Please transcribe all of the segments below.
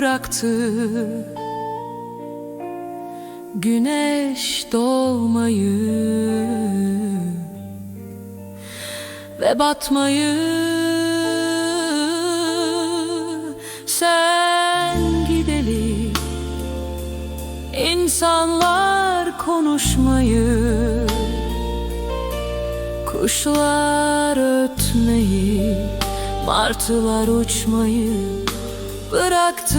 bıraktı. Güneş doğmayı Ve batmayı Sen gideli İnsanlar konuşmayı Kuşlar ötmeyi Martılar uçmayı Bıraktı.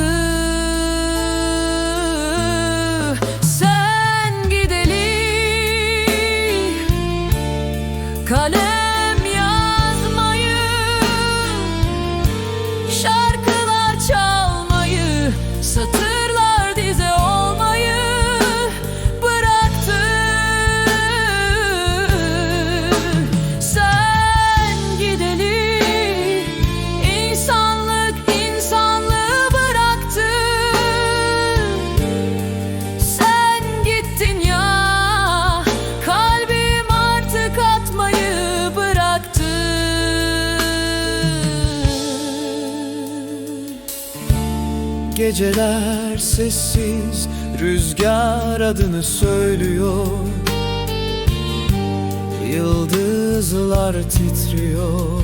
Sen gideli Kalem Geceler sessiz Rüzgar adını söylüyor. Yıldızlar titriyor.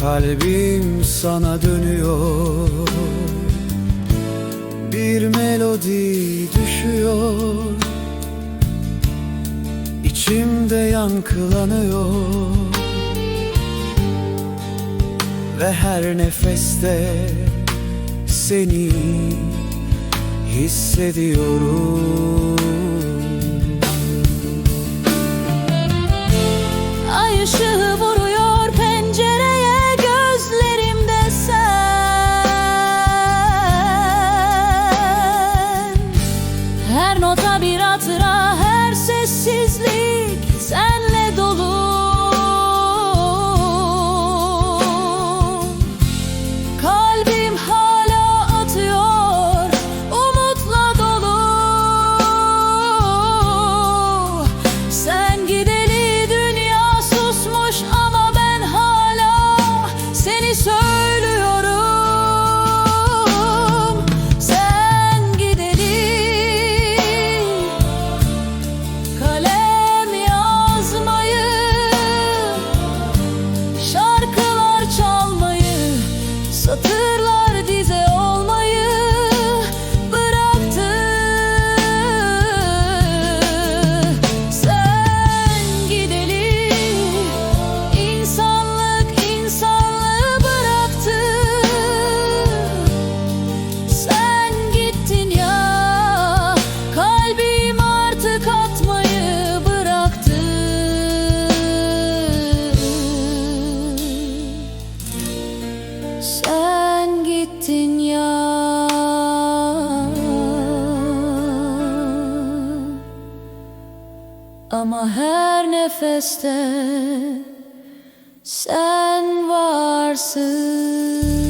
Kalbim sana dönüyor. Bir melodi düşüyor. İçimde yankılanıyor. Ve her nefeste seni hissediyorum. Ay ışığı vuruyor these Sen gittin ya Ama her nefeste sen varsın